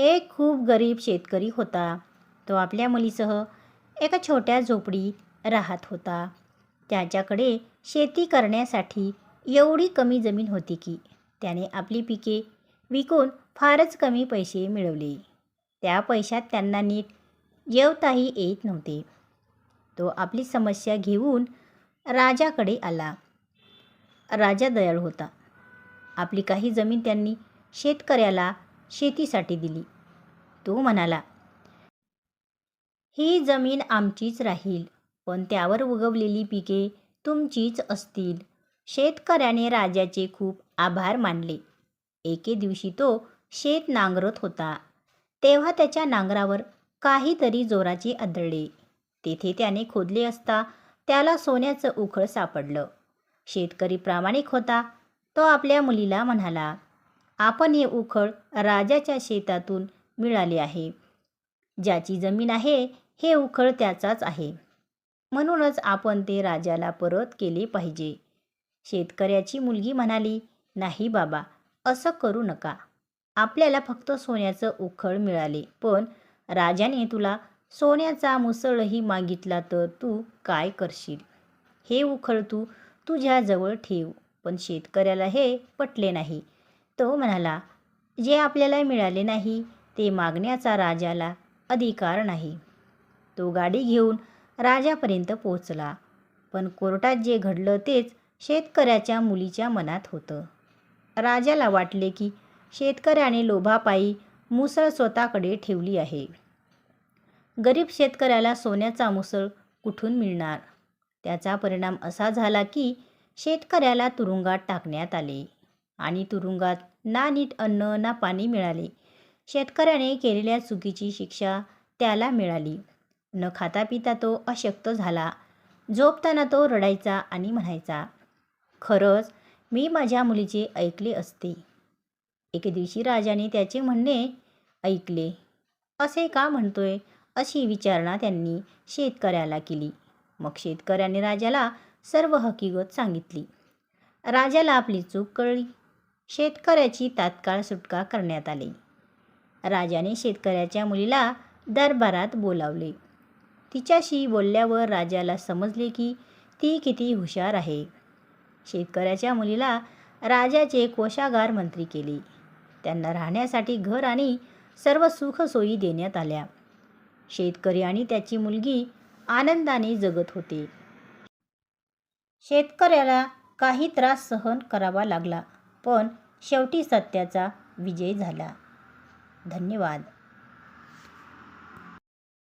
एक खूप गरीब शेतकरी होता. तो आपल्या मुलीसह एका छोट्या झोपडीत राहत होता. त्याच्याकडे शेती करण्यासाठी एवढी कमी जमीन होती की त्याने आपली पिके विकून फारच कमी पैसे मिळवले. त्या पैशात त्यांना नीट जेवताही येत नव्हते. तो आपली समस्या घेऊन राजाकडे आला. राजा दयाळ होता. आपली काही जमीन त्यांनी शेतकऱ्याला शेतीसाठी दिली. तो म्हणाला ही जमीन आमचीच राहील पण त्यावर उगवलेली पिके तुमचीच असतील. शेतकऱ्याने राजाचे खूप आभार मानले. एके दिवशी तो शेत नांगरत होता. तेव्हा त्याच्या नांगरावर काहीतरी जोराचे आदळले. तेथे त्याने खोदले असता त्याला सोन्याचं उखळ सापडलं. शेतकरी प्रामाणिक होता. तो आपल्या मुलीला म्हणाला आपण हे उखळ राजाच्या शेतातून मिळाले आहे. ज्याची जमीन आहे हे उखळ त्याचाच आहे. म्हणूनच आपण ते राजाला परत केले पाहिजे. शेतकऱ्याची मुलगी म्हणाली नाही बाबा असं करू नका. आपल्याला फक्त सोन्याचं उखळ मिळाले पण राजाने तुला सोन्याचा मुसळही मागितला तर तू काय करशील? हे उखळ तू तुझ्याजवळ ठेव पण शेतकऱ्याला हे पटले नाही. तो म्हणाला जे आपल्याला मिळाले नाही ते मागण्याचा राजाला अधिकार नाही. तो गाडी घेऊन राजापर्यंत पोचला पण कोर्टात जे घडलं तेच शेतकऱ्याच्या मुलीच्या मनात होतं. राजाला वाटले की शेतकऱ्याने लोभापायी मुसळ स्वतःकडे ठेवली आहे. गरीब शेतकऱ्याला सोन्याचा मुसळ कुठून मिळणार? त्याचा परिणाम असा झाला की शेतकऱ्याला तुरुंगात टाकण्यात आले. आणि तुरुंगात ना नीट अन्न ना पाणी मिळाले. शेतकऱ्याने केलेल्या चुकीची शिक्षा त्याला मिळाली. न खाता पिता तो अशक्त झाला. झोपताना तो रडायचा आणि म्हणायचा खरंच मी माझ्या मुलीचे ऐकले असते. एके दिवशी राजाने त्याचे म्हणणे ऐकले. असे का म्हणतोय? अशी विचारणा त्यांनी शेतकऱ्याला केली. मग शेतकऱ्याने राजाला सर्व हकीकत सांगितली. राजाला आपली चूक कळली. शेतकऱ्याची तात्काळ सुटका करण्यात आली. राजाने शेतकऱ्याच्या मुलीला दरबारात बोलावले. तिच्याशी बोलल्यावर राजाला समजले की ती किती हुशार आहे. शेतकऱ्याच्या मुलीला राजाचे कोशागार मंत्री केले. त्यांना राहण्यासाठी घर आणि सर्व सुखसोयी देण्यात आल्या. शेतकरी आणि त्याची मुलगी आनंदाने जगत होते. शेतकऱ्याला काही त्रास सहन करावा लागला. पण शेवटी सत्याचा विजय झाला. धन्यवाद.